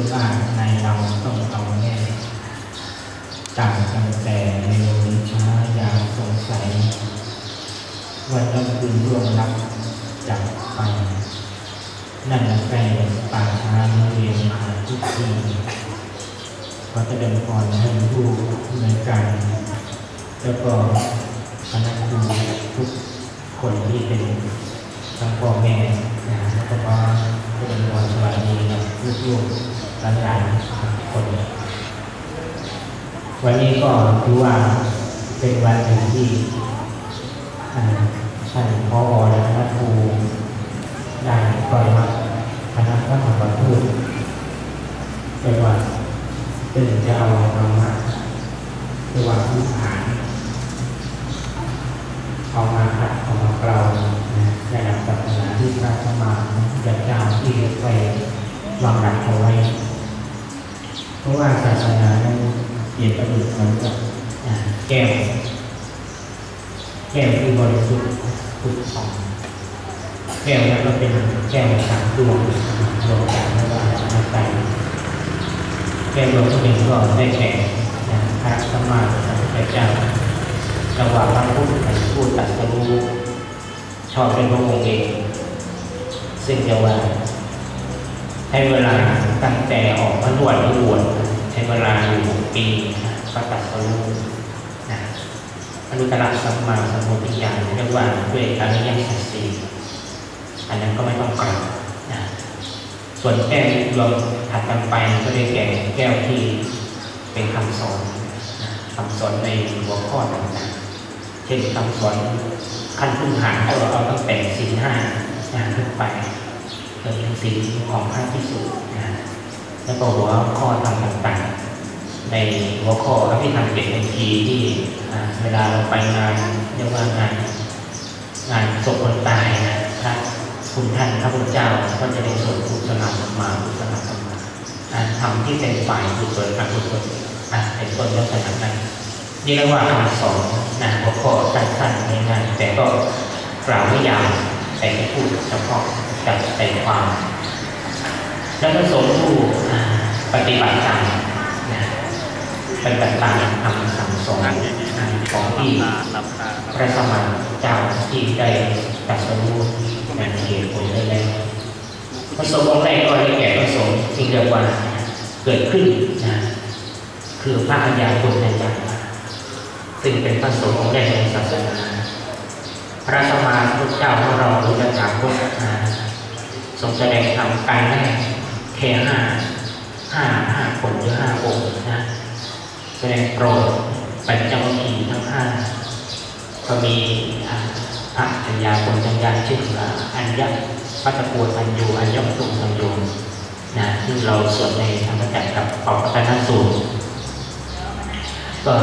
คือว่าในเราต้องเอาแน่ต่างกันแต่ในโลกนี้ช้ายาวสงสัย วันนั้นคืนร่วงรับจากไป นั่นแหละแฟนป่าช้าเรียนมาทุกทีขอจะเดินพรให้ผู้ในการแล้วก็คณะครูทุกคนที่เป็นทั้งพ่อแม่นะแล้วก็ผู้เป็นวันสวัสดีกับลูกๆ หลานๆคนวันนี้ก็ถือว่าเป็นวันหนึ่งที่อ่าท่านพ่อและคณะครูได้ปล่อยมาคณะพระธรรมทูตเป็นวันตื่นจะเอาธรรมะเป็นวันพื้นฐานเอามาหัดเอามาเกลานะในหลักศาสนาที่พระธรรมาจัดเจ้าที่ไปวางหลักเอาไว้ เพราะว่าศาสนานั้นเปรียบประดุจเหมือนกับแก้วแก้วที่บริสุทธิ์ผุดผ่องแก้วนั้นก็เป็นแก้วสามดวงดวงสามเรียกว่าอาศัยแก้วดวงที่หนึ่งก็ได้แก่นะพระสัมมาสัมพุทธเจ้าจังหวะพระพุทธผู้ตรัสรู้ชอบเป็นพระองค์เองซึ่งจะว่า ใช้เวลาตั้งแต่ออกพระนวดพระบวชใช้เวลาอยู่ปีนะก็ตัดสรู้นะอนุตตรสัมมาสัมโพธิญาณเรียกว่าด้วยอริยสัจสี่อันนั้นก็ไม่ต้องกล่าวนะส่วนแก้วรวมถัดกันไปก็ได้แก่แก้วที่เป็นคำสอนนะคำสอนในหัวข้อต่างๆเช่นคำสอนขั้นพื้นฐานก็เอาตั้งแต่สี่ห้าขึ้นไป เป็นสิ่งของพระพิสุนะแล้วก็หัวข้อธรรมต่างๆ ในหัวข้ออภิธรรมเจ็ดนาทีที่เวลาเราไปงานเรียกว่างานงานศพคนตายนะพระคุณท่านพระพุทธเจ้าก็จะได้สวดกุศลธรรมมากุศลธรรมมาทำที่เป็นฝ่ายกุศลอกุศลอ่าเป็นต้นลักษณะนั้นนี่เรียกว่าคำสอนนะหัวข้อสั้นๆง่ายๆแต่ก็กล่าวไม่ยาวแต่พูดเฉพาะ จับใจความ แล้วก็สงฆ์ผู้ปฏิบัติตามปฏิบัติตามคำสั่งสอนของที่พระสมานเจ้าที่ได้ตรัสรู้ในเหตุผลได้แล้วพระสงฆ์องค์แรกก็ได้แก่พระสงฆ์ที่เรียกว่าเกิดขึ้นนะคือพระอัญญาคุณในจักรซึ่งเป็นพระสงฆ์องค์แรกในศาสนาพระสมานพระเจ้าของเราระเจ้าพุทธนะ ทรงแสดงธรรมการแรกแค่ห้าห้าห้าคนหรือห้าองค์นะแสดงโปรดปัญจวัคคีย์ทั้งห้าก็มีอ่าพระอัญญาคนจัญญาชื่อว่าอัญญะพัตปูอัญญูอัญญะตุงอัญญูนะซึ่งเราสวดในธรรมจักรกับปอกตันสูตรก็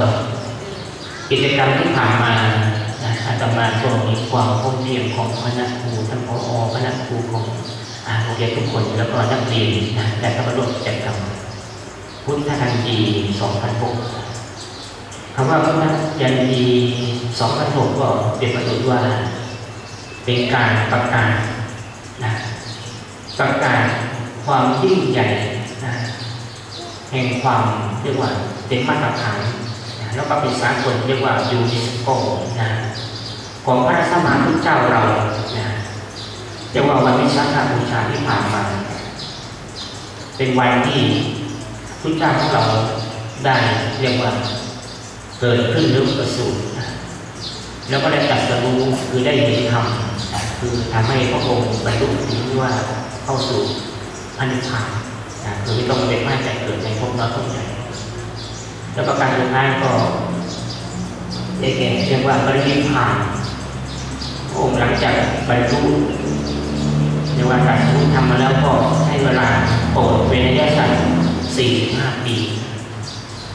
กิจกรรมที่ผ่านมานะอาตมาก็มีความพร้อมเพียงของคณะครูท่านผอคณะครูของอ่าโรง เรียนทุกคนแล้วก็นักเรียนนะได้เข้ามาร่วมกิจกรรมพุทธทันที2006คำว่าพระยันตีสองพันหกก็เปรียบประดุจว่า เป็นการประกาศนะประกาศความยิ่งใหญ่นะแห่งความเรียกว่าเป็นมาตรฐานนะแล้วก็เป็นสากลเรียกว่ายูนิสโกนะของพระสมมาพุทธเจ้าเรานะ เรียกว่าวันวิสาขบูชาที่ผ่านมา เป็นวันที่พุทธเจ้าของเราได้เรียกว่าเกิดขึ้นหรือประสูติแล้วก็ได้ตรัสรู้คือได้เห็นธรรมคือทำให้พระองค์บรรลุถึงที่ว่าเข้าสู่พันิพานนะคือไม่ต้องเป็นมาจากเกิดในภพน้อยภพใหญ่แล้วประการสุดท้ายก็ได้แก่เรียกว่าปรินิพพาน หลังจากบรรลุเรียกว่าตรัสรู้ทำมาแล้วก็ให้เวลาโปรดเป็นระยะสั้นสี่ห้าปี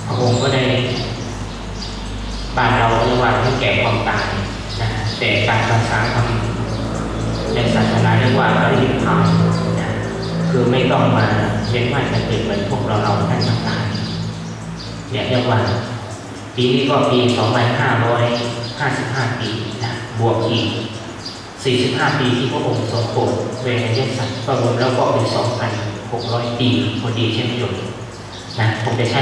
พระองค์ก็ได้บ้านเราเรียกว่าไม่แก่ความตายนะแต่การภาษาทำในศาสนาเรียกว่าปรินิพพานะคือไม่ต้องมาเวียนว่ายตายเกิดเหมือนพวกเราเราท่านทั้งหลายเนี่ยเรียกว่าปีนี้ก็ปี 2555 ปีนะบวกอีก 45 ปีที่พระองค์ทรงโปรดเวรยสัตว์ประมวลแล้วก็เป็น 2,600 ปีพอดีเช่นเดียวกันะคงจะใช่